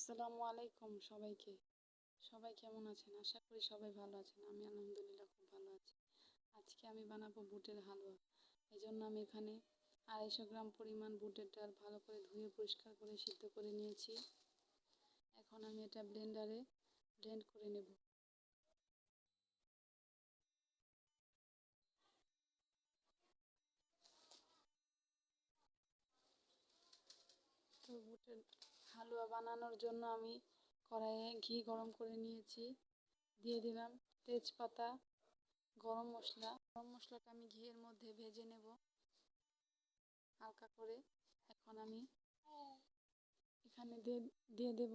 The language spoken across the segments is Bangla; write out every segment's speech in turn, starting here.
আসসালামু আলাইকুম সবাইকে। সবাই কেমন আছেন? আশা করি সবাই ভালো আছেন। আমি আলহামদুলিল্লাহ খুব ভালো আছি। আজকে আমি বানাবো বুটের হালুয়া। এই জন্য আমি এখানে আড়াইশো গ্রাম পরিমাণ বুটের ডাল ভালো করে ধুয়ে পরিষ্কার করে সিদ্ধ করে নিয়েছি। এখন আমি এটা ব্লেন্ডারে ব্লেন্ড করে নেব। তো বুটের হালুয়া বানানোর জন্য আমি কড়াইয়ে ঘি গরম করে নিয়েছি। দিয়ে দিলাম তেজপাতা, গরম মশলা। গরম মশলাটা আমি ঘিয়ের মধ্যে ভেজে নেব হালকা করে। এখন আমি এখানে দিয়ে দিয়ে দেব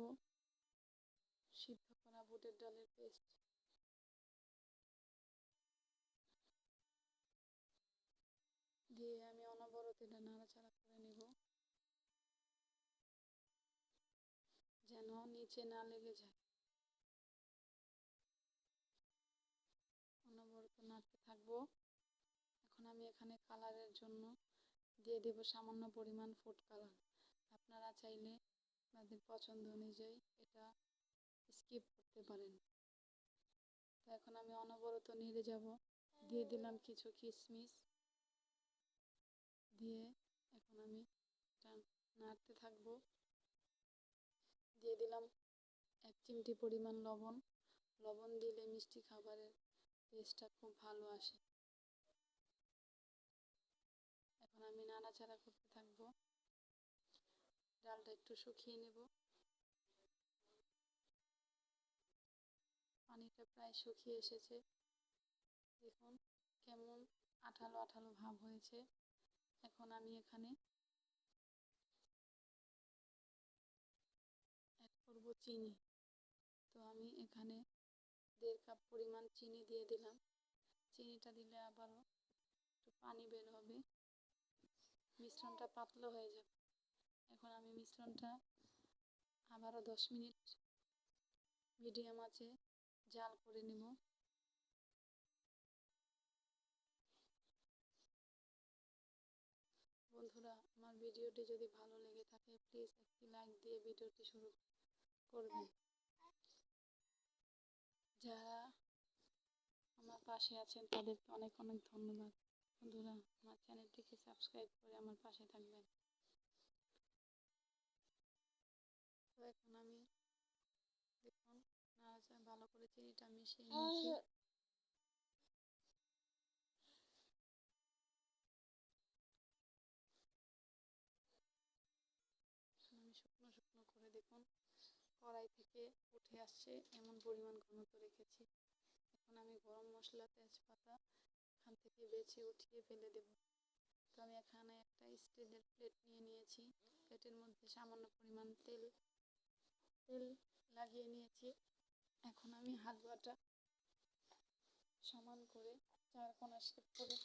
সিদ্ধ করা বুটের ডালের পেস্ট। দিয়ে আমি অনবরত এটা নাড়াচাড়া করে নেব। নিচে না লেগে যায়। অনবরত নাড়তে থাকব। এখন আমি এখানে কালারের জন্য দিয়ে দেব সামান্য পরিমাণ ফুড কালার। আপনারা চাইলে আপনাদের পছন্দ অনুযায়ী এটা স্কিপ করতে পারেন। তো এখন আমি অনবরত নেড়ে যাব। দিয়ে দিলাম কিছু কিশমিশ দিয়ে এখন আমি নাড়তে থাকব। দিয়ে দিলাম এক চিমটি পরিমাণ লবণ। লবণ দিলে মিষ্টি খাবারের টেস্টটা খুব ভালো আসে। এখন আমি নাড়াচাড়া করতে থাকব। ডালটা একটু শুকিয়ে নেব। পানিটা প্রায় শুকিয়ে এসেছে। দেখুন কেমন আঠালো আঠালো ভাব হয়েছে। এখন আমি এখানে চিনি। তো আমি এখানে দেড় কাপ পরিমাণ চিনি দিয়ে দিলাম। চিনিটা দিলে আবারও একটু পানি বের হবে। মিশ্রণটা পাতলা হয়ে যাবে। এখন আমি মিশ্রণটা আবারও দশ মিনিট মিডিয়াম আছে জাল করে নেব। বন্ধুরা, আমার ভিডিওটি যদি ভালো লেগে থাকে প্লিজ একটি লাইক দিয়ে ভিডিওটি শুরু করবেন যারা আমার পাশে আছেন, তাদেরকে অনেক অনেক ধন্যবাদ। বন্ধুরা, আমার চ্যানেলটিকে সাবস্ক্রাইব করে আমার পাশে থাকবেন। তো এখন আমি দেখুন ভালো করে চিনিটা মিশিয়ে নিয়েছি। আমি শুকনো শুকনো করে দেখুন। কড়াই থেকে উঠে আসছে এমন পরিমাণ ঘনত্ব রেখেছি। এখন আমি গরম মশলা, তেজপাতা এখান থেকে বেছে উঠিয়ে ফেলে দেব। তো আমি এখানে একটা স্টিলের প্লেট নিয়ে নিয়েছি। প্লেটের মধ্যে সামান্য পরিমাণ তেল তেল লাগিয়ে নিয়েছি। এখন আমি হালুয়াটা সমান করে চার কোনা শেপ করে